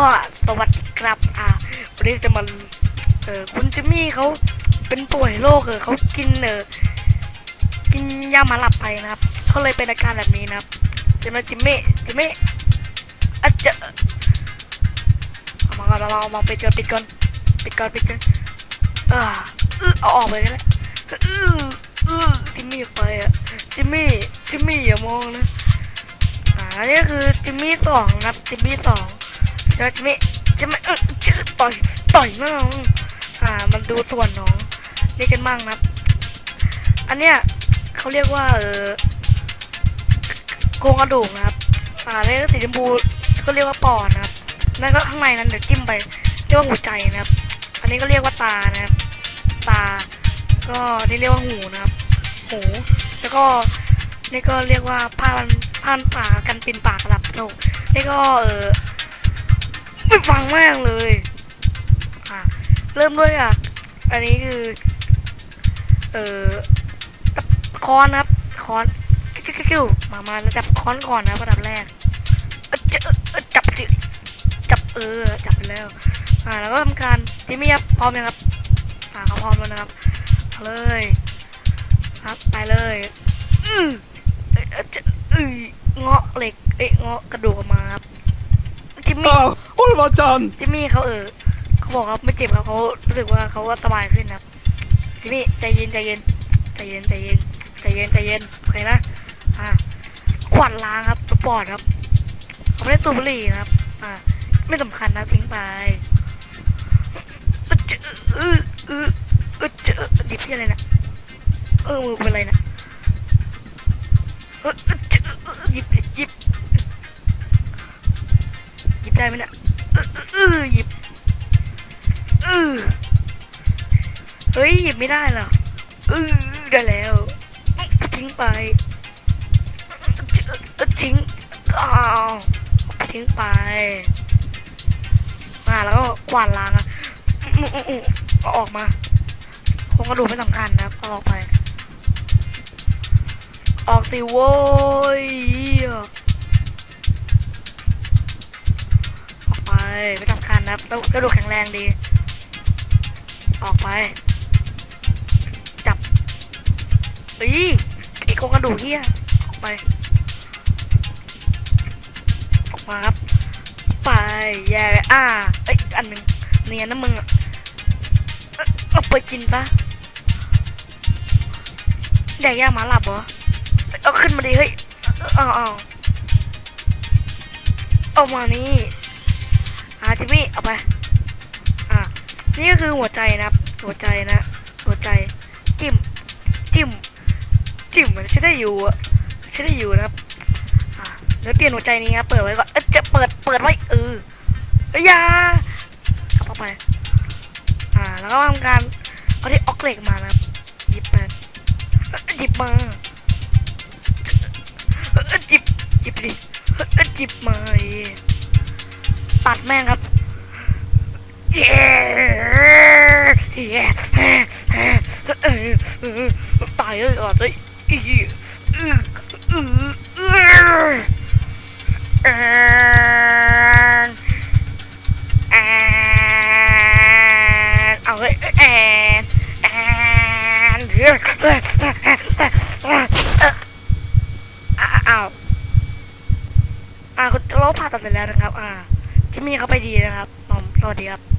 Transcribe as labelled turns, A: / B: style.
A: ก็สวัสดีครับ อ่า วันนี้จะมา เออคุณจิมมี่เขาเป็นป่วยโรคเออเขากินเออกินยาหมาหลับไปนะครับเขาเลยเป็นอาการแบบนี้นะครับจิมมี่จิมมี่จิมมี่อาจจเอามาก่อนเอามาเอามาปิดก่อนปิดก่อนปิดก่อนปิดก่อนเออเออเอาออกไปกันแล้วเออเออจิมมี่ไปอะจิมมี่จิมมี่อย่ามองนะอ่านนี้คือจิมมี่สองนะครับจิมมี่สอง จิมมี่จิมมี่เออต่อยต่อยมากอ่า มันดูส่วนน้องเรียกกันบ้างนะอันเนี้ยเขาเรียกว่าเออโครงกระดูกนะครับ อ่าเรียกสีชมพูก็เรียกว่าปอดนะครับนั่นก็ข้างในนั้นเดี๋ยวจิ้มไปเรียกว่าหัวใจนะครับ อันนี้ก็เรียกว่าตานะครับ ตา ก็นี่เรียกว่าหูนะครับ หู แล้วก็นี่ก็เรียกว่าผ้านผ้านปากกันปินปากกระดับโลกนี่ก็เออ ฟังมากเลยอะเริ่มด้วยอะ อันนี้คือ เออคอนนะครับคอนกิ้วคิวมามาแล้วจับคอนก่อนนะระดับแรกจะเออจับจับเออจับไปแล้ว อ่าแล้วก็ทำการจิมมี่ครับพร้อมยังครับอ่าเขาพร้อมแล้วนะครับเอาเลยครับไปเลยอือเอ้ยเอ้ยจะเอ้ยเงาะเหล็กเอ้เงาะกระดูกออกมาครับจิมมี่
B: อ้าวโอ้ยพระจันทร์
A: จิมมี่เขาเออเขาบอกครับไม่เจ็บครับเขารู้สึกว่าเขาว่าสบายขึ้นครับจิมมี่ใจเย็นใจเย็นใจเย็นใจเย็นใจเย็นใจเย็นโอเคนะอ่าขวัญล้างครับตัวปอดครับเขาไม่ได้สูบบุหรี่ครับ อ่า ไม่สำคัญนะทิ้งไปเออเออเออเออเจอหยิบที่อะไรนะเออมือเป็นอะไรนะเออเออเออหยิบหยิบหยิบได้ไหมเนี่ย ฮ้ยหยิบไม่ได้หรอเออได้แล้วทิ้งไปทิ้งอ้าวทิ้งไปอ่าแล้วก็กวาดล้างอะออกมาโครงกระดูกไม่สำคัญนะอออกไป ออกสิโว้ยเหี้ยออกไปไม่สำคัญนะกระดูกแข็งแรงดี ออกไป อีไอ้โครงกระดูกเหี้ยออกไป ออกมาครับ ไปแย่เลยอ่าเอ้ยอันหนึ่งเนียนนะมึงเอ้ยเอาไปกินปะแดกยาหมาหลับเหรอเอาขึ้นมาดิเฮ้ยเอาเอาเอามานี่อ่าจิมี่เอาไปอ่านี่ก็คือหัวใจนะครับ หัวใจนะ หัวใจจิ้มจิ้ม จิ้มเหมันใช้ได้อยู่อะใช้ได้อยู่นะครับเดี๋ยวเปลี่ยนหัวใจนี้ครับเปิดไว้ก่อนเอ๊ะจะเปิดเปิดไว้เออเอ้ยยาขับเข้าไป อ่า แล้วก็ทำการเอาที่ออกเหล็กมานะครับหยิบมาหยิบมาเอ้ยจิบจิบดิเอ้ยจิบมาตัดแม่งครับเย้เย้เออเออตายเลยก่อนเลย อีอืออืออือแอนแอนเอาเลยแอนแอนเรืออ้าวอ่าคุณโลผ่าตัดเสร็จแล้วนะครับ อ่าจิมมี่เขาไปดีนะครับผมสวัสดีครับ